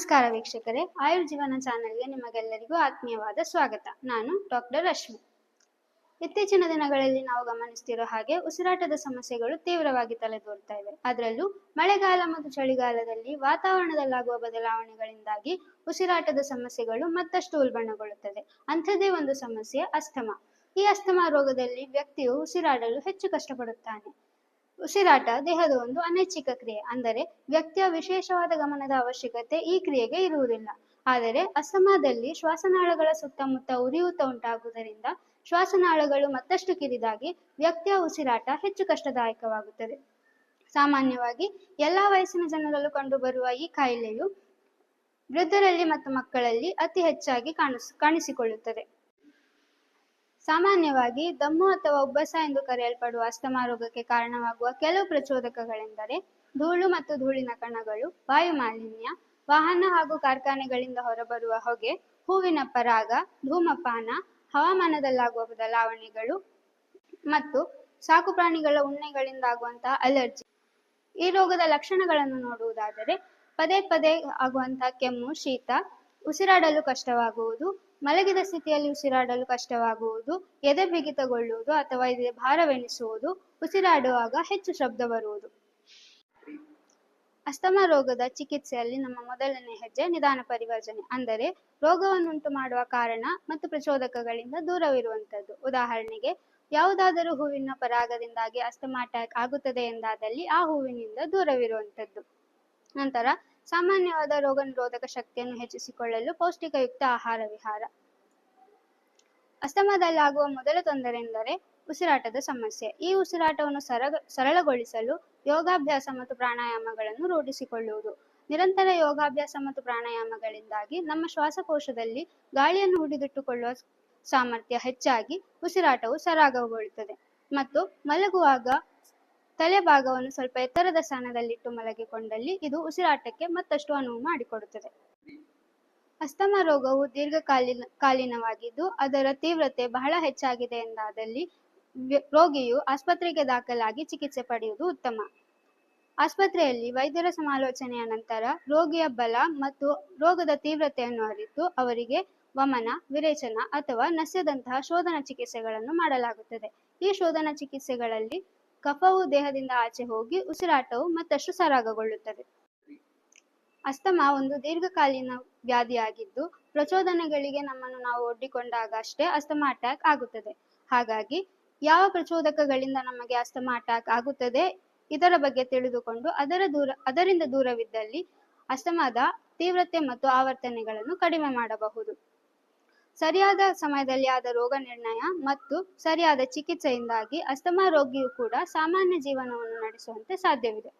ನಮಸ್ಕಾರ ವೀಕ್ಷಕರೇ ಆಯುರ್ಜೀವನ ಚಾನೆಲ್ಗೆ ನಿಮಗೆಲ್ಲರಿಗೂ ಆತ್ಮೀಯವಾದ ಸ್ವಾಗತ. ನಾನು ಡಾಕ್ಟರ್ ರಶ್ಮಿ ಇತ್ತೀಚಿನ ದಿನಗಳಲ್ಲಿ ನಾವು ಗಮನಿಸ್ತಿರೋ ಹಾಗೆ ಉಸಿರಾಟದ ಸಮಸ್ಯೆಗಳು ತೀವ್ರವಾಗಿ ತಲೆದೋರ್ತಾ ಇವೆ. ಅದರಲ್ಲೂ ಮಳೆಗಾಲ ಮತ್ತು ಚಳಿಗಾಲದಲ್ಲಿ ವಾತಾವರಣದಲ್ಲಾಗುವ ಬದಲಾವಣೆಗಳಿಂದಾಗಿ ಉಸಿರಾಟದ ಸಮಸ್ಯೆಗಳು ಮತ್ತಷ್ಟು ಉಲ್ಬಣಗೊಳ್ಳುತ್ತದೆ. ಅಂಥದ್ದೇ ಒಂದು ಸಮಸ್ಯೆ ಅಸ್ತಮಾ. ಈ ಅಸ್ತಮಾ ರೋಗದಲ್ಲಿ ವ್ಯಕ್ತಿಯು ಉಸಿರಾಡಲು ಹೆಚ್ಚು ಕಷ್ಟಪಡುತ್ತಾನೆ. ಉಸಿರಾಟ ದೇಹದ ಒಂದು ಅನೈಚ್ಛಿಕ ಕ್ರಿಯೆ ಅಂದರೆ ವ್ಯಕ್ತಿಯ ವಿಶೇಷವಾದ ಗಮನದ ಅವಶ್ಯಕತೆ ಈ ಕ್ರಿಯೆಗೆ ಇರುವುದಿಲ್ಲ. ಆದರೆ ಅಸ್ತಮಾದಲ್ಲಿ ಶ್ವಾಸನಾಳಗಳ ಸುತ್ತಮುತ್ತ ಉರಿಯೂತ ಉಂಟಾಗುವುದರಿಂದ ಶ್ವಾಸನಾಳಗಳು ಮತ್ತಷ್ಟು ಕಿರಿದಾಗಿ ವ್ಯಕ್ತಿಯ ಉಸಿರಾಟ ಹೆಚ್ಚು ಕಷ್ಟದಾಯಕವಾಗುತ್ತದೆ. ಸಾಮಾನ್ಯವಾಗಿ ಎಲ್ಲಾ ವಯಸ್ಸಿನ ಜನರಲ್ಲೂ ಕಂಡುಬರುವ ಈ ಕಾಯಿಲೆಯು ವೃದ್ಧರಲ್ಲಿ ಮತ್ತು ಮಕ್ಕಳಲ್ಲಿ ಅತಿ ಹೆಚ್ಚಾಗಿ ಕಾಣಿಸ್, ಕಾಣಿಸಿಕೊಳ್ಳುತ್ತದೆ. ಸಾಮಾನ್ಯವಾಗಿ ದಮ್ಮು ಅಥವಾ ಉಬ್ಬಸ ಎಂದು ಕರೆಯಲ್ಪಡುವ ಅಸ್ತಮಾ ರೋಗಕ್ಕೆ ಕಾರಣವಾಗುವ ಕೆಲವು ಪ್ರಚೋದಕಗಳೆಂದರೆ ಧೂಳು ಮತ್ತು ಧೂಳಿನ ಕಣಗಳು, ವಾಯು ಮಾಲಿನ್ಯ, ವಾಹನ ಹಾಗೂ ಕಾರ್ಖಾನೆಗಳಿಂದ ಹೊರಬರುವ ಹೊಗೆ, ಹೂವಿನ ಪರಾಗ, ಧೂಮಪಾನ, ಹವಾಮಾನದಲ್ಲಾಗುವ ಬದಲಾವಣೆಗಳು ಮತ್ತು ಸಾಕು ಪ್ರಾಣಿಗಳ ಉಣ್ಣೆಗಳಿಂದಾಗುವಂತಹ ಅಲರ್ಜಿ. ಈ ರೋಗದ ಲಕ್ಷಣಗಳನ್ನು ನೋಡುವುದಾದರೆ ಪದೇ ಪದೇ ಆಗುವಂತಹ ಕೆಮ್ಮು, ಶೀತ, ಉಸಿರಾಡಲು ಕಷ್ಟವಾಗುವುದು ಮಲಗಿದ ಸ್ಥಿತಿಯಲ್ಲಿ ಉಸಿರಾಡಲು ಕಷ್ಟವಾಗುವುದು, ಎದೆ ಬಿಗಿತಗೊಳ್ಳುವುದು ಅಥವಾ ಎದೆ ಭಾರವೆನಿಸುವುದು, ಉಸಿರಾಡುವಾಗ ಹೆಚ್ಚು ಶಬ್ದ ಬರುವುದು. ಅಸ್ತಮಾ ರೋಗದ ಚಿಕಿತ್ಸೆಯಲ್ಲಿ ನಮ್ಮ ಮೊದಲನೇ ಹೆಜ್ಜೆ ನಿಧಾನ ಪರಿವರ್ಜನೆ ಅಂದರೆ ರೋಗವನ್ನುಂಟು ಮಾಡುವ ಕಾರಣ ಮತ್ತು ಪ್ರಚೋದಕಗಳಿಂದ ದೂರವಿರುವಂಥದ್ದು. ಉದಾಹರಣೆಗೆ, ಯಾವುದಾದರೂ ಹೂವಿನ ಪರಾಗದಿಂದಾಗಿ ಅಸ್ತಮಾ ಅಟ್ಯಾಕ್ ಆಗುತ್ತದೆ ಎಂದಾದಲ್ಲಿ ಆ ಹೂವಿನಿಂದ ದೂರವಿರುವಂತದ್ದು ನಂತರ ಸಾಮಾನ್ಯವಾದ ರೋಗ ನಿರೋಧಕ ಶಕ್ತಿಯನ್ನು ಹೆಚ್ಚಿಸಿಕೊಳ್ಳಲು ಪೌಷ್ಟಿಕಯುಕ್ತ ಆಹಾರ ವಿಹಾರ. ಅಸ್ತಮದಲ್ಲಾಗುವ ಮೊದಲ ತೊಂದರೆ ಎಂದರೆ ಉಸಿರಾಟದ ಸಮಸ್ಯೆ. ಈ ಉಸಿರಾಟವನ್ನು ಸರಗ, ಸರಳಗೊಳಿಸಲು ಯೋಗಾಭ್ಯಾಸ ಮತ್ತು ಪ್ರಾಣಾಯಾಮಗಳನ್ನು ರೂಢಿಸಿಕೊಳ್ಳುವುದು. ನಿರಂತರ ಯೋಗಾಭ್ಯಾಸ ಮತ್ತು ಪ್ರಾಣಾಯಾಮಗಳಿಂದಾಗಿ ನಮ್ಮ ಶ್ವಾಸಕೋಶದಲ್ಲಿ ಗಾಳಿಯನ್ನು ಹಿಡಿದಿಟ್ಟುಕೊಳ್ಳುವ ಸಾಮರ್ಥ್ಯ ಹೆಚ್ಚಾಗಿ ಉಸಿರಾಟವು ಸರಾಗಗೊಳ್ಳುತ್ತದೆ. ಮತ್ತು ಮಲಗುವಾಗ ತಲೆ ಭಾಗವನ್ನು ಸ್ವಲ್ಪ ಎತ್ತರದ ಸ್ಥಾನದಲ್ಲಿಟ್ಟು ಮಲಗಿಕೊಂಡಲ್ಲಿ ಇದು ಉಸಿರಾಟಕ್ಕೆ ಮತ್ತಷ್ಟು ಅನುವು ಮಾಡಿಕೊಡುತ್ತದೆ. ಅಸ್ತಮ ರೋಗವು ದೀರ್ಘಕಾಲೀನ, ಕಾಲೀನವಾಗಿದ್ದು ಅದರ ತೀವ್ರತೆ ಬಹಳ ಹೆಚ್ಚಾಗಿದೆ ಎಂದಾದಲ್ಲಿ ರೋಗಿಯು ಆಸ್ಪತ್ರೆಗೆ ದಾಖಲಾಗಿ ಚಿಕಿತ್ಸೆ ಪಡೆಯುವುದು ಉತ್ತಮ. ಆಸ್ಪತ್ರೆಯಲ್ಲಿ ವೈದ್ಯರ ಸಮಾಲೋಚನೆಯ ನಂತರ ರೋಗಿಯ ಬಲ ಮತ್ತು ರೋಗದ ತೀವ್ರತೆಯನ್ನು ಅರಿತು ಅವರಿಗೆ ವಮನ, ವಿರೇಚನ ಅಥವಾ ನಸ್ಯದಂತಹ ಶೋಧನ ಚಿಕಿತ್ಸೆಗಳನ್ನು ಮಾಡಲಾಗುತ್ತದೆ. ಈ ಶೋಧನ ಚಿಕಿತ್ಸೆಗಳಲ್ಲಿ ಕಫವು ದೇಹದಿಂದ ಆಚೆ ಹೋಗಿ ಉಸಿರಾಟವು ಮತ್ತಷ್ಟು ಸರಾಗಗೊಳ್ಳುತ್ತದೆ. ಅಸ್ತಮಾ ಒಂದು ದೀರ್ಘಕಾಲೀನ ವ್ಯಾಧಿಯಾಗಿದ್ದು, ಪ್ರಚೋದನೆಗಳಿಗೆ ನಮ್ಮನ್ನು ನಾವು ಒಡ್ಡಿಕೊಂಡಾಗ ಅಷ್ಟೇ ಅಸ್ತಮಾ ಅಟ್ಯಾಕ್ ಆಗುತ್ತದೆ. ಹಾಗಾಗಿ, ಯಾವ ಪ್ರಚೋದಕಗಳಿಂದ ನಮಗೆ ಅಸ್ತಮಾ ಅಟ್ಯಾಕ್ ಆಗುತ್ತದೆ, ಇದರ ಬಗ್ಗೆ ತಿಳಿದುಕೊಂಡು ಅದರ ದೂರ, ಅದರಿಂದ ದೂರವಿದ್ದಲ್ಲಿ ಅಸ್ತಮಾದ ತೀವ್ರತೆ ಮತ್ತು ಆವರ್ತನೆಗಳನ್ನು ಕಡಿಮೆ ಮಾಡಬಹುದು. ಸರಿಯಾದ ಸಮಯದಲ್ಲಿ ಆದ ರೋಗ ನಿರ್ಣಯ ಮತ್ತು ಸರಿಯಾದ ಚಿಕಿತ್ಸೆಯಿಂದಾಗಿ ಅಸ್ತಮಾ ರೋಗಿಯು ಕೂಡ ಸಾಮಾನ್ಯ ಜೀವನವನ್ನು ನಡೆಸುವಂತೆ ಸಾಧ್ಯವಿದೆ.